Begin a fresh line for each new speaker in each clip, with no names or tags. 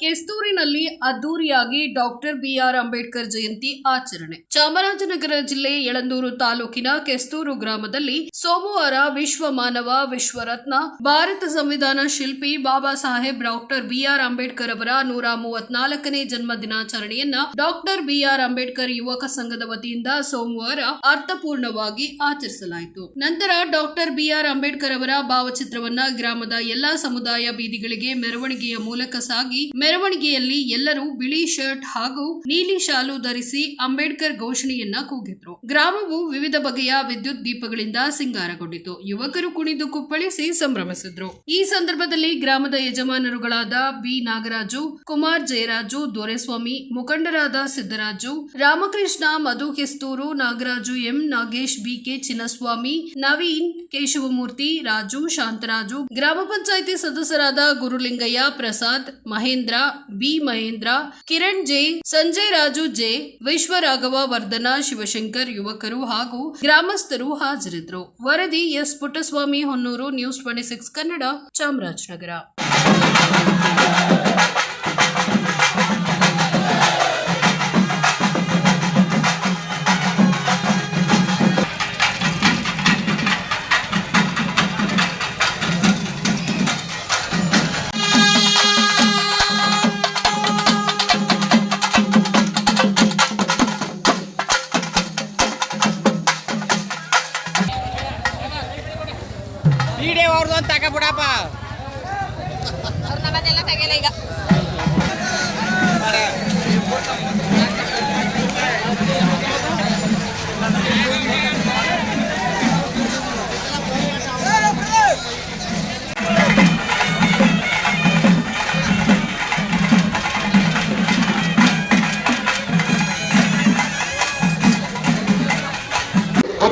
ಕೆಸ್ತೂರಿನಲ್ಲಿ ಅದ್ದೂರಿಯಾಗಿ doctor B R Ambedkar Jayanti ಆಚರಣೆ. ಚಾಮರಾಜನಗರ ಜಿಲ್ಲೆ ಯಳಂದೂರು ತಾಲೂಕಿನ ಕೆಸ್ತೂರು ಗ್ರಾಮದಲ್ಲಿ ಸೋಮವಾರ ವಿಶ್ವ ಮಾನವ ವಿಶ್ವರತ್ನ ಭಾರತ ಸಂವಿಧಾನ ಶಿಲ್ಪಿ Baba Saheb doctor B R Ambedkar ಅವರ ನೂರ ಮೂವತ್ನಾಲ್ಕನೇ ಜನ್ಮ ದಿನಾಚರಣೆಯನ್ನ ಡಾಕ್ಟರ್ ಬಿಆರ್ ಅಂಬೇಡ್ಕರ್ ಯುವಕ ಸಂಘದ ವತಿಯಿಂದ ಸೋಮವಾರ ಅರ್ಥಪೂರ್ಣವಾಗಿ ಆಚರಿಸಲಾಯಿತು. ನಂತರ ಡಾಕ್ಟರ್ ಬಿಆರ್ ಅಂಬೇಡ್ಕರ್ ಅವರ ಭಾವಚಿತ್ರವನ್ನ ಗ್ರಾಮದ ಎಲ್ಲಾ ಸಮುದಾಯ ಬೀದಿಗಳಿಗೆ ಮೆರವಣಿಗೆಯ ಮೂಲಕ ಸಾಗಿ ಮೆರವಣಿಗೆಯಲ್ಲಿ ಎಲ್ಲರೂ ಬಿಳಿ ಶರ್ಟ್ ಹಾಗೂ ನೀಲಿ ಶಾಲು ಧರಿಸಿ ಅಂಬೇಡ್ಕರ್ ಘೋಷಣೆಯನ್ನ ಕೂಗಿದ್ರು. ಗ್ರಾಮವು ವಿವಿಧ ಬಗೆಯ ವಿದ್ಯುತ್ ದೀಪಗಳಿಂದ ಸಿಂಗಾರಗೊಂಡಿತು. ಯುವಕರು ಕುಣಿದು ಕುಪ್ಪಳಿಸಿ ಸಂಭ್ರಮಿಸಿದ್ರು. ಈ ಸಂದರ್ಭದಲ್ಲಿ ಗ್ರಾಮದ ಯಜಮಾನರುಗಳಾದ ಬಿ. ನಾಗರಾಜು, ಕುಮಾರ್ ಜಯರಾಜು, ದೊರೆಸ್ವಾಮಿ, ಮುಖಂಡರಾದ Siddaraju, Ramakrishna, Madhu Kesturu, Nagaraju M. Nagesh B K Chinnaswamy, Naveen, Keshavamurthy, Raju, Shantharaju, ಗ್ರಾಮ ಪಂಚಾಯಿತಿ ಸದಸ್ಯರಾದ Gurulingaiah, Prasad, Mahendra B. Mahendra, Kiran J, Sanjay Raju J, Vishwaraghava Vardhana, Shivashankar ಯುವಕರು ಹಾಗೂ ಗ್ರಾಮಸ್ಥರು ಹಾಜರಿದ್ದರು. ವರದಿ S. Puttaswamy, Honnur, news twenty six, Kannada, Chamarajanagar.
ಅವ್ರದ್ದು ಅಂತ ತಗೋಬಿಡಪ್ಪ
ಅವ್ರ ನಮ್ಮನ್ನೆಲ್ಲ ತೆಗೆಯಲ್ಲ ಈಗ.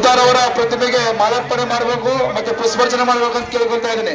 ಬುದ್ಧರವರ ಪ್ರತಿಮೆಗೆ ಮಾಲಾರ್ಪಣೆ ಮಾಡಬೇಕು ಮತ್ತೆ ಪುಷ್ಪಾರ್ಚನೆ ಮಾಡಬೇಕು ಅಂತ ಕೇಳ್ಕೊಳ್ತಾ ಇದ್ದೀನಿ.